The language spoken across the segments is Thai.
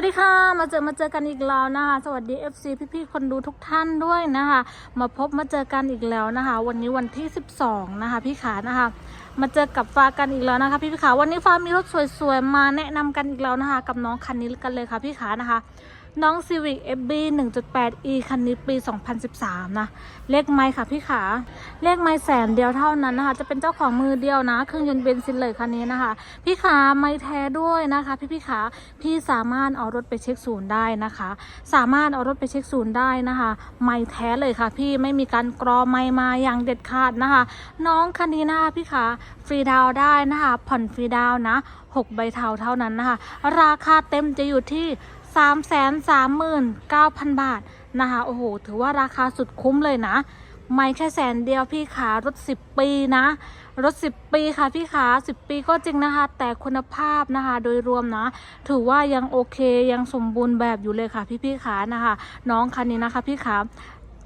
วัสดีค่ะ มาเจอมาเจอกันอีกแล้วนะคะ สวัสดี FC พี่ๆคนดูทุกท่านด้วยนะคะ มาพบมาเจอกันอีกแล้วนะคะ วันนี้วันที่ 12 นะคะ พี่ขานะคะ มาเจอกับฟ้ากันอีกแล้วนะคะพี่พี่ขาวันนี้ฟ้ามีรถสวยๆมาแนะนำกันอีกแล้วนะคะ กับน้องคันนี้กันเลยค่ะพี่ขานะคะ น้อง Civic FB 1.8e คันนี้ปี 2013 นะ เลขไม้ค่ะพี่ขา เลขไม้แสนเดียวเท่านั้นนะคะ จะเป็นเจ้าของมือเดียวนะ เครื่องยนต์เบนซินเลยคันนี้นะคะ พี่ขาไม่แท้ด้วยนะคะ พี่พี่ขา พี่สามารถเอารถไปเช็คศูนย์ได้นะคะ สามารถเอารถไปเช็คศูนย์ได้นะคะ ไม่แท้เลยค่ะ พี่ไม่มีการกรอไม่มาอย่างเด็ดขาดนะคะ น้องคันนี้นะคะพี่ขาฟรีดาวได้นะคะ ผ่อนฟรีดาวน์นะ6 ใบเทาเท่านั้นนะคะ ราคาเต็มจะอยู่ที่ 3 3 9 0 0 0 บาทนะคะ โอ้โห ถือว่าราคาสุดคุ้มเลยนะ ไม่แค่แสนเดียวพี่ขารถ 10 ปีนะ รถ 10 ปีค่ะพี่ขา 10 ปีก็จริงนะคะ แต่คุณภาพนะคะ โดยรวมนะ ถือว่ายังโอเคยังสมบูรณ์แบบอยู่เลยค่ะพี่พี่ขานะคะ น้องคันนี้นะคะพี่ขา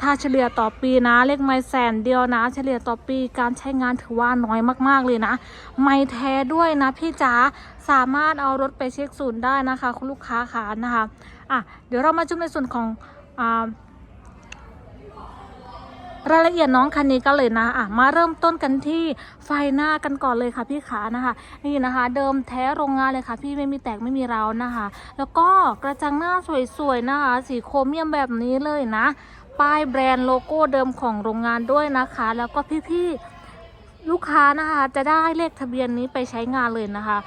ถ้าเฉลี่ยต่อปีนะเลขไม่แสนเดียวนะ เฉลี่ยต่อปีการใช้งานถือว่าน้อยมากๆเลยนะ ไม่แท้ด้วยนะพี่จ๋าสามารถเอารถไปเช็คศูนย์ได้นะคะ คุณลูกค้าขานะคะอะเดี๋ยวเรามาจุ่มในส่วนของอ่ารายละเอียดน้องคันนี้กันเลยนะอะมาเริ่มต้นกันที่ไฟหน้ากันก่อนเลยค่ะพี่ขานะคะ นี่นะคะ เดิมแท้โรงงานเลยค่ะ พี่ไม่มีแตกไม่มีร้าวนะคะ แล้วก็กระจังหน้าสวยๆนะคะ สีโครเมียมแบบนี้เลยนะ ป้ายแบรนด์โลโก้เดิมของโรงงานด้วยนะคะ แล้วก็พี่ๆลูกค้านะคะ จะได้เลขทะเบียนนี้ไปใช้งานเลยนะคะ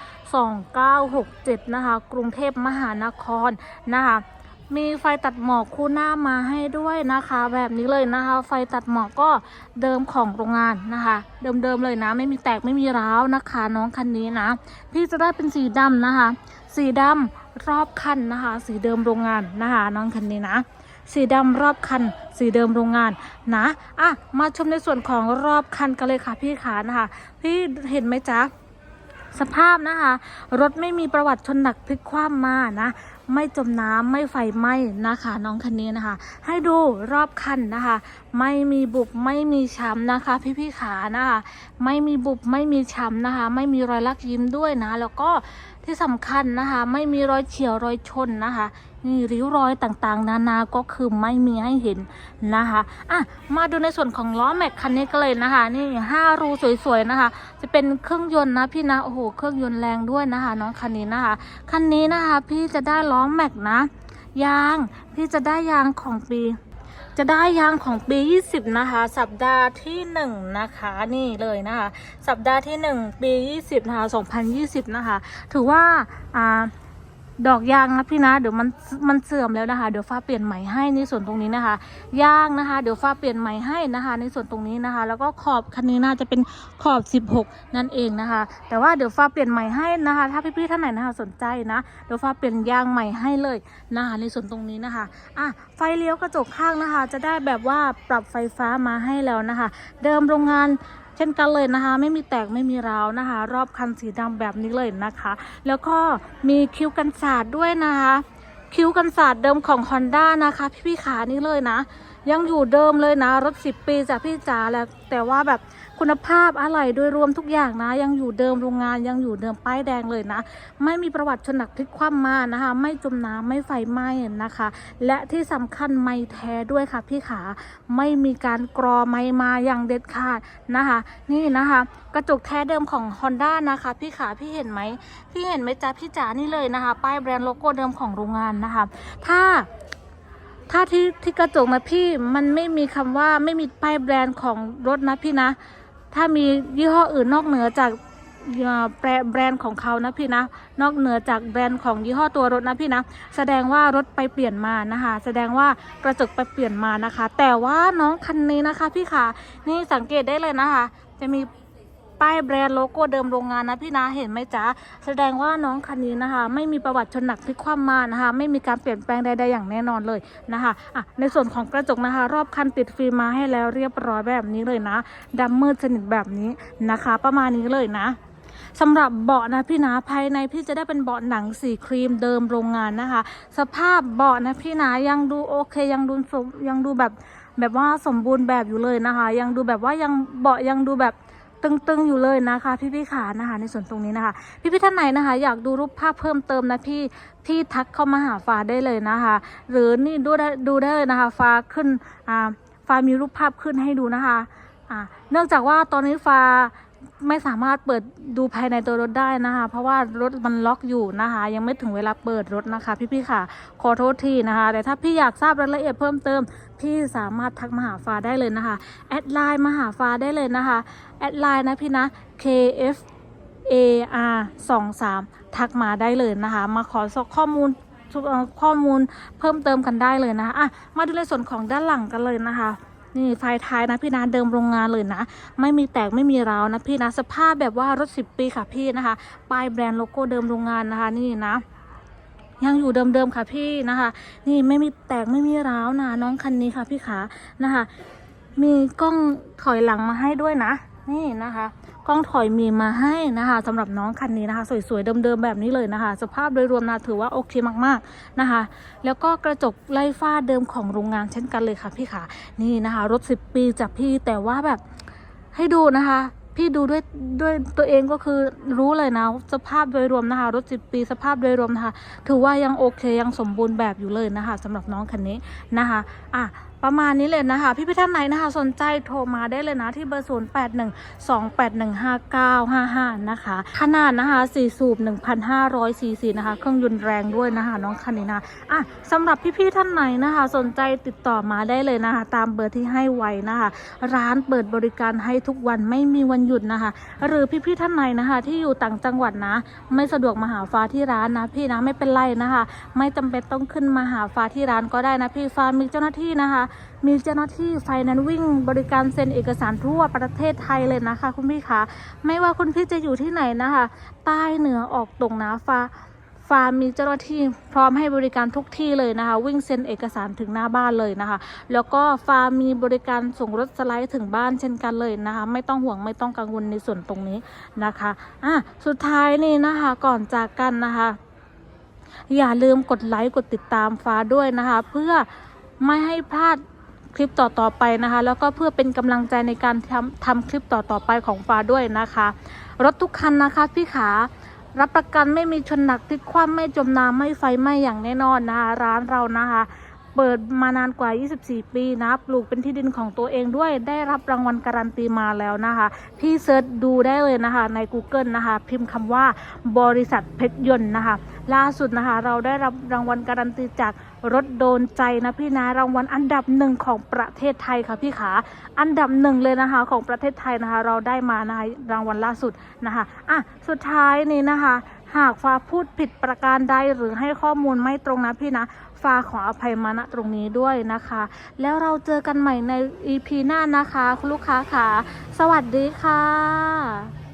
2967 นะคะ กรุงเทพมหานครนะคะมีไฟตัดหมอกคู่หน้ามาให้ด้วยนะคะ แบบนี้เลยนะคะ ไฟตัดหมอกก็เดิมของโรงงานนะคะ เดิมๆเลยนะ ไม่มีแตกไม่มีร้าวนะคะ น้องคันนี้นะพี่จะได้เป็นสีดำนะคะ สีดำรอบคันนะคะ สีเดิมโรงงานนะคะ น้องคันนี้นะ สีดำรอบคัน สีเดิมโรงงานนะอะมาชมในส่วนของรอบคันกันเลยค่ะพี่ขานะคะพี่เห็นไหมจ๊ะสภาพนะคะ รถไม่มีประวัติชนหนักพลิกคว่ำมานะไม่จมน้ำไม่ไฟไหม้นะคะ น้องคันนี้นะคะ ให้ดูรอบคันนะคะ ไม่มีบุบไม่มีช้ำนะคะ พี่ๆขานะคะ ไม่มีบุบไม่มีช้ำนะคะ ไม่มีรอยลักยิ้มด้วยนะ แล้วก็ ที่สำคัญนะคะ ไม่มีรอยเฉียวรอยชนนะคะนี่ริ้วรอยต่างๆ นานาก็คือไม่มีให้เห็นนะคะอะมาดูในส่วนของล้อแม็กคันนี้กันเลยนะคะ นี่ห้ารูสวยๆนะคะ จะเป็นเครื่องยนต์นะพี่นะโอ้โหเครื่องยนต์แรงด้วยนะคะ น้องคันนี้นะคะคันนี้นะคะ พี่จะได้ล้อแม็กนะยางพี่จะได้ยางของปี จะได้ยางของปี 20 นะคะ สัปดาห์ที่ 1 นะคะนี่เลยนะคะ สัปดาห์ที่ 1 ปี 20 นะคะ 2020 นะคะ ถือว่าอ่า ดอกยางนะพี่นะเดี๋ยวมันมันเสื่อมแล้วนะคะ เดี๋ยวฟ้าเปลี่ยนใหม่ให้ในส่วนตรงนี้นะคะยางนะคะ เดี๋ยวฟ้าเปลี่ยนใหม่ให้นะคะ ในส่วนตรงนี้นะคะ แล้วก็ขอบคันนี้น่าจะเป็นขอบ 16 นั่นเองนะคะ แต่ว่าเดี๋ยวฟ้าเปลี่ยนใหม่ให้นะคะ ถ้าพี่ๆท่านไหนนะคะสนใจนะเดี๋ยวฟ้าเปลี่ยนยางใหม่ให้เลยนะคะในส่วนตรงนี้นะคะอะไฟเลี้ยวกระจกข้างนะคะ จะได้แบบว่าปรับไฟฟ้ามาให้แล้วนะคะ เดิมโรงงาน เช่นกันเลยนะคะ ไม่มีแตกไม่มีร้าวนะคะ รอบคันสีดำแบบนี้เลยนะคะ แล้วก็มีคิ้วกันสาดด้วยนะคะ คิ้วกันสาดเดิมของ Honda นะคะ พี่ๆขานี่เลยนะ ยังอยู่เดิมเลยนะรถ 10 ปีจากพี่จ๋าแล้วแต่ว่าแบบคุณภาพอะไรโดยรวมทุกอย่างนะ ยังอยู่เดิมโรงงานยังอยู่เดิมป้ายแดงเลยนะ ไม่มีประวัติชนหนักพลิกคว่ำมานะคะ ไม่จมน้ำไม่ไฟไหม้นะคะ และที่สำคัญไม่แท้ด้วยค่ะพี่ขาไม่มีการกรอไม่มาอย่างเด็ดขาดนะคะ นี่นะคะ กระจกแท้เดิมของ Honda นะคะ พี่ขาพี่เห็นไหมพี่เห็นไหมจ๊ะพี่จ๋านี่เลยนะคะ ป้ายแบรนด์โลโก้เดิมของโรงงานนะคะ ถ้า ถ้าที่ที่กระจกนะพี่มันไม่มีคำว่าไม่มีป้ายแบรนด์ของรถนะพี่นะ ถ้ามียี่ห้ออื่นนอกเหนือจากแบรแบรนด์ของเขานะพี่นะ นอกเหนือจากแบรนด์ของยี่ห้อตัวรถนะพี่นะ แสดงว่ารถไปเปลี่ยนมานะคะ แสดงว่ากระจกไปเปลี่ยนมานะคะ แต่ว่าน้องคันนี้นะคะพี่ขานี่สังเกตได้เลยนะคะ จะมี ป้ายแบรนด์โลโก้เดิมโรงงานนะพี่นะเห็นไหมจ๊ะแสดงว่าน้องคันนี้นะคะ ไม่มีประวัติชนหนักพลิกคว่ำมานะคะ ไม่มีการเปลี่ยนแปลงใดๆอย่างแน่นอนเลยนะคะอะในส่วนของกระจกนะคะ รอบคันติดฟิล์มมาให้แล้วเรียบร้อยแบบนี้เลยนะดำมืดสนิทแบบนี้นะคะ ประมาณนี้เลยนะสำหรับเบาะนะพี่นะภายในพี่จะได้เป็นเบาะหนังสีครีมเดิมโรงงานนะคะ สภาพเบาะนะพี่นะยังดูโอเคยังดูสมยังดูแบบแบบว่าสมบูรณ์แบบอยู่เลยนะคะ ยังดูแบบว่ายังเบาะยังดูแบบ ตึงๆอยู่เลยนะคะ พี่พี่ๆขานะคะในส่วนตรงนี้นะคะ พี่พี่ๆท่านไหนนะคะ อยากดูรูปภาพเพิ่มเติมนะพี่พี่ทักเข้ามาหาฟ้าได้เลยนะคะ หรือนี่ดูได้ดูได้เลยนะคะฟ้าขึ้นอ่าฟ้ามีรูปภาพขึ้นให้ดูนะคะอ่าเนื่องจากว่าตอนนี้ฟ้า ไม่สามารถเปิดดูภายในตัวรถได้นะคะ เพราะว่ารถมันล็อกอยู่นะคะ ยังไม่ถึงเวลาเปิดรถนะคะ พี่ๆค่ะ ขอโทษทีนะคะ แต่ถ้าพี่อยากทราบรายละเอียดเพิ่มเติม พี่สามารถทักมาหาฟ้าได้เลยนะคะแอดไลน์มาหาฟ้าได้เลยนะคะแอดไลน์นะพี่นะ KF AR 2 3ทักมาได้เลยนะคะ มาขอสอบข้อมูลข้อมูลเพิ่มเติมกันได้เลยนะคะอะมาดูในส่วนของด้านหลังกันเลยนะคะ นี่ไฟท้ายนะพี่นะเดิมโรงงานเลยนะ ไม่มีแตกไม่มีร้าวนะพี่นะสภาพแบบว่ารถ 10 ปีค่ะพี่นะคะป้ายแบรนด์โลโก้เดิมโรงงานนะคะนี่นะยังอยู่เดิมๆค่ะพี่นะคะ นี่ไม่มีแตกไม่มีร้าวนะน้องคันนี้ค่ะพี่ขานะคะ มีกล้องถอยหลังมาให้ด้วยนะ นี่นะคะ กล้องถอยมีมาให้นะคะสำหรับน้องคันนี้นะคะ สวยๆเดิมๆแบบนี้เลยนะคะ สภาพโดยรวมนะถือว่าโอเคมากๆนะคะ แล้วก็กระจกไล่ฝ้าเดิมของโรงงานเช่นกันเลยค่ะพี่ขานี่นะคะ รถ 10 ปีจากพี่แต่ว่าแบบให้ดูนะคะพี่ดูด้วยด้วยตัวเองก็คือรู้เลยนะ สภาพโดยรวมนะคะรถ10ปีสภาพโดยรวมนะคะ ถือว่ายังโอเคยังสมบูรณ์แบบอยู่เลยนะคะสำหรับน้องคันนี้นะคะ อะ ประมาณนี้เลยนะคะ พี่พี่ท่านไหนนะคะ สนใจโทรมาได้เลยนะที่เบอร์ 0 8 1 2 8 1 5 9 5 5 นะคะ ขนาดนะคะ4สูบ 1,500ซีซีนะคะ เครื่องยนต์แรงด้วยนะคะ น้องคันนี้นะอะสำหรับพี่พี่ท่านไหนนะคะ สนใจติดต่อมาได้เลยนะคะ ตามเบอร์ที่ให้ไว้นะคะ ร้านเปิดบริการให้ทุกวันไม่มีวันหยุดนะคะ หรือพี่พี่ท่านไหนนะคะ ที่อยู่ต่างจังหวัดนะ ไม่สะดวกมาหาฟ้าที่ร้านนะพี่นะไม่เป็นไรนะคะ ไม่จำเป็นต้องขึ้นมาหาฟ้าที่ร้านก็ได้นะพี่ฟ้ามีเจ้าหน้าที่นะคะมีเจ้าหน้าที่ไฟนั้นวิ่งบริการเซ็นเอกสารทั่วประเทศไทยเลยนะคะ คุณพี่คะไม่ว่าคุณพี่จะอยู่ที่ไหนนะคะ ใต้เหนือออกตรงนะฟ้าฟาร์มมีเจ้าหน้าที่พร้อมให้บริการทุกที่เลยนะคะ วิ่งเซ็นเอกสารถึงหน้าบ้านเลยนะคะ แล้วก็ฟาร์มมีบริการส่งรถสไลด์ถึงบ้านเช่นกันเลยนะคะ ไม่ต้องห่วงไม่ต้องกังวลในส่วนตรงนี้นะคะอะสุดท้ายนี่นะคะก่อนจากกันนะคะ อย่าลืมกดไลค์กดติดตามฟ้าด้วยนะคะ เพื่อ ไม่ให้พลาดคลิปต่อๆไปนะคะ แล้วก็เพื่อเป็นกำลังใจในการทำทำคลิปต่อๆไปของฟ้าด้วยนะคะ รถทุกคันนะคะพี่ขารับประกันไม่มีชนหนักติดคว่ำไม่จมน้ำไม่ไฟไหม้อย่างแน่นอนนะคะร้านเรานะคะ เปิดมานานกว่า 24 ปีนะ ปลูกเป็นที่ดินของตัวเองด้วย ได้รับรางวัลการันตีมาแล้วนะคะ พี่เซิร์ชดูได้เลยนะคะ ใน Google นะคะ พิมพ์คำว่าบริษัทเพชรยนต์นะคะ ล่าสุดนะคะ เราได้รับรางวัลการันตีจากรถโดนใจนะพี่นะ รางวัลอันดับหนึ่งของประเทศไทยค่ะพี่ขา อันดับหนึ่งเลยนะคะของประเทศไทยนะคะ เราได้มานะคะรางวัลล่าสุดนะคะ อะ สุดท้ายนี้นะคะ หากฟ้าพูดผิดประการใดหรือให้ข้อมูลไม่ตรงนะพี่นะฟ้าขออภัยมาณตรงนี้ด้วยนะคะ แล้วเราเจอกันใหม่ใน EP หน้านะคะ คุณลูกค้าค่ะ สวัสดีค่ะ